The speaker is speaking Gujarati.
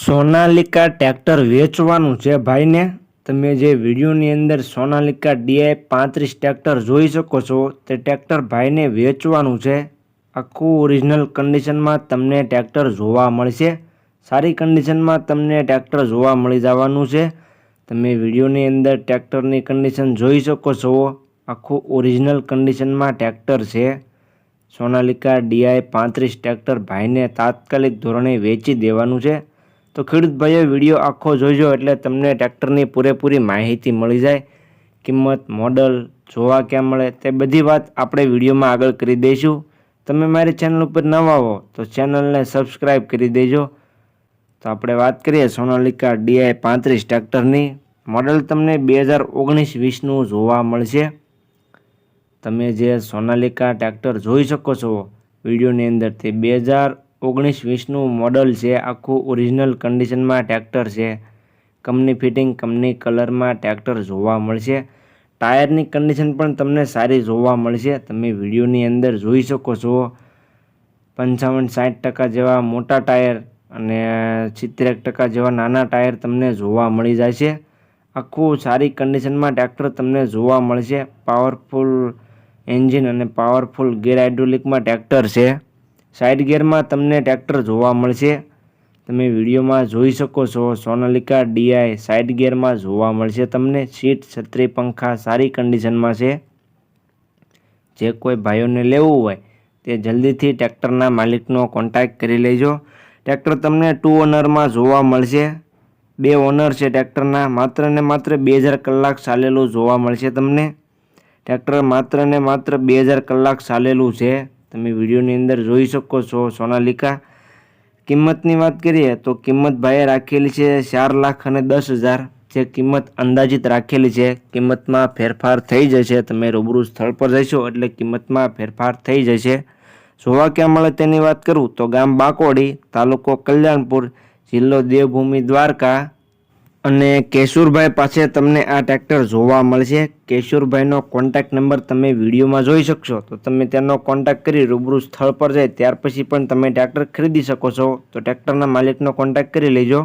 સોનાલિકા ટ્રેક્ટર વેચવાનું છે ભાઈને? તમે જે વિડીયોની અંદર સોનાલિકા ડીઆઈ પાંત્રીસ ટ્રેક્ટર જોઈ શકો છો, તે ટ્રેક્ટર ભાઈને વેચવાનું છે. આખું ઓરિજિનલ કન્ડિશનમાં તમને ટ્રેક્ટર જોવા મળશે. સારી કન્ડિશનમાં તમને ટ્રેક્ટર જોવા મળી જવાનું છે. તમે વિડીયોની અંદર ટ્રેક્ટરની કન્ડિશન જોઈ શકો છો. આખું ઓરિજિનલ કન્ડિશનમાં ટ્રેક્ટર છે. સોનાલિકા ડીઆઈ પાંત્રીસ ટ્રેક્ટર ભાઈને તાત્કાલિક ધોરણે વેચી દેવાનું છે. તો ખેડૂત ભાઈઓ, વીડિયો આખો જોઈજો એટલે તમને ટ્રેક્ટરની પૂરેપૂરી માહિતી મળી જાય. કિંમત, મોડલ, જોવા ક્યાં મળે તે બધી વાત આપણે વિડીયોમાં આગળ કરી દઈશું. તમે મારી ચેનલ ઉપર નવા હો તો ચેનલને સબસ્ક્રાઈબ કરી દેજો. તો આપણે વાત કરીએ સોનાલિકા ડીઆઈ પાંત્રીસ ટ્રેક્ટરની. મોડલ તમને બે હજાર ઓગણીસ વીસનું જોવા મળશે. તમે જે સોનાલિકા ટ્રેક્ટર જોઈ શકો છો વિડીયોની અંદર તે બે હજાર ઓગણીસ વીસનું મોડલ છે. આખું ઓરિજિનલ કન્ડિશનમાં ટ્રેક્ટર છે. કંપની ફિટિંગ કંપની કલરમાં ટ્રેક્ટર જોવા મળશે. ટાયરની કન્ડિશન પણ તમને સારી જોવા મળશે. તમે વિડીયોની અંદર જોઈ શકો છો. પંચાવન, સાઠ ટકા જેવા મોટા ટાયર અને સિત્તેરેક ટકા જેવા નાના ટાયર તમને જોવા મળી જાય છે આખું સારી કન્ડિશનમાં ટ્રેક્ટર તમને જોવા મળશે. પાવરફુલ એન્જિન અને પાવરફુલ ગેર હાઇડ્રોલિકમાં ટ્રેક્ટર છે. સાઇડ ગિયરમાં તમને ટ્રેક્ટર જોવા મળશે. તમે વિડીયોમાં જોઈ શકો છો, સોનાલિકા ડીઆઈ સાઇડ ગિયરમાં જોવા મળશે તમને. સીટ, છત્રી, પંખા સારી કન્ડિશનમાં છે. જે કોઈ ભાઈઓને લેવું હોય તે જલ્દીથી ટ્રેક્ટરના માલિકનો કોન્ટેક્ટ કરી લેજો. ટ્રેક્ટર તમને ટુ ઓનરમાં જોવા મળશે. બે ઓનર છે ટ્રેક્ટરના, માત્ર ને માત્ર બે હજાર કલાક ચાલેલું જોવા મળશે તમને. ટ્રેક્ટર માત્ર ને માત્ર બે હજાર કલાક ચાલેલું છે. તમે વિડીયોની અંદર જોઈ શકો છો સોનાલિકા. કિંમતની વાત કરીએ તો કિંમત ભાઈએ રાખેલી છે ચાર લાખ અને દસ હજાર. જે કિંમત અંદાજિત રાખેલી છે. કિંમતમાં ફેરફાર થઈ જશે. તમે રૂબરૂ સ્થળ પર જશો એટલે કિંમતમાં ફેરફાર થઈ જશે. જોવા ક્યાં મળે તેની વાત કરું તો ગામ બાકોડી, તાલુકો કલ્યાણપુર, જિલ્લો દેવભૂમિ દ્વારકા. અને કેશુરભાઈ પાસે તમને આ ટ્રેક્ટર જોવા મળશે. કેશુરભાઈનો કોન્ટેક્ટ નંબર તમે વિડીયોમાં જોઈ શકશો. તો તમે તેનો કોન્ટેક્ટ કરી રૂબરૂ સ્થળ પર જાય, ત્યાર પછી પણ તમે ટ્રેક્ટર ખરીદી શકો છો. તો ટ્રેક્ટરના માલિકનો કોન્ટેક્ટ કરી લેજો.